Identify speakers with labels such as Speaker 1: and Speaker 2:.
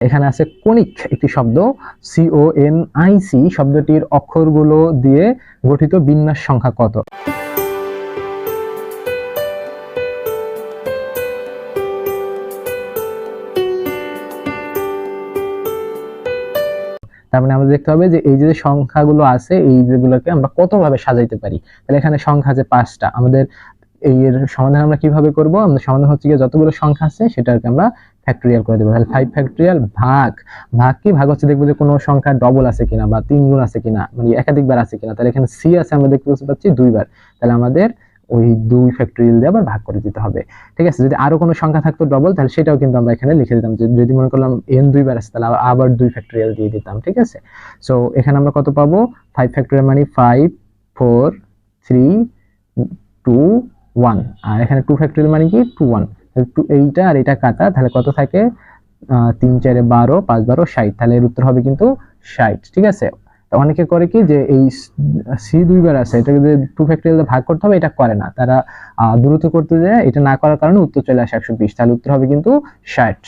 Speaker 1: এখানে আছে কণিক একটি শব্দ সিও এন আই সি শব্দটির অক্ষরগুলো দিয়ে গঠিত বিন্যাস সংখ্যা কত? তার মানে আমাদের দেখতে হবে যে এই যে সংখ্যাগুলো আছে, এই যেগুলোকে আমরা কতভাবে সাজাইতে পারি? তাহলে এখানে সংখ্যা আছে পাঁচটা। আমাদের এই এর সমাধান আমরা কীভাবে করব? আমাদের সমাধান হচ্ছে গিয়ে যতগুলো সংখ্যা আছে সেটাকে আমরা ফ্যাক্টোরিয়াল করে দেবো। তাহলে ফাইভ ফ্যাক্টোরিয়াল ভাগ। ভাগ কি? ভাগ হচ্ছে দেখব যে কোনো সংখ্যা ডবল আছে কিনা বা তিন গুণ আছে কিনা মানে একাধিকবার আছে কিনা। তাহলে এখানে সি আছে, আমরা দেখতে পাচ্ছি দুইবার। তাহলে আমাদের ওই দুই ফ্যাক্টোরিয়াল দিয়ে আবার ভাগ করে দিতে হবে। ঠিক আছে? যদি আরও কোনো সংখ্যা থাকতো ডবল তাহলে সেটাও কিন্তু আমরা এখানে লিখে দিতাম। যদি মনে করলাম এন দুইবার আছে, তাহলে আবার- আবার দুই ফ্যাক্টোরিয়াল দিয়ে দিতাম। ঠিক আছে? সো এখানে আমরা কত পাবো? ফাইভ ফ্যাক্টোরিয়াল মানে five four three two one আর এখানে টু ফ্যাক্টোরিয়াল মানে কি? টু ওয়ান টু এইটা আর এটা কাটা, তাহলে কত থাকে? তিন, চারে বারো, পাঁচ, বারো, ষাট। তাহলে এর উত্তর হবে কিন্তু ষাট, ঠিক আছে? অনেকে করে কি যে এই সি দুইবার আছে, এটাকে যদি টু ফ্যাক্টোরিয়াল ভাগ করতে হবে, এটা করে না। তারা দ্রুত করতে যায়, এটা না করার কারণে উত্তর চলে আসে একশো বিশ। তাহলে উত্তর হবে কিন্তু ষাট।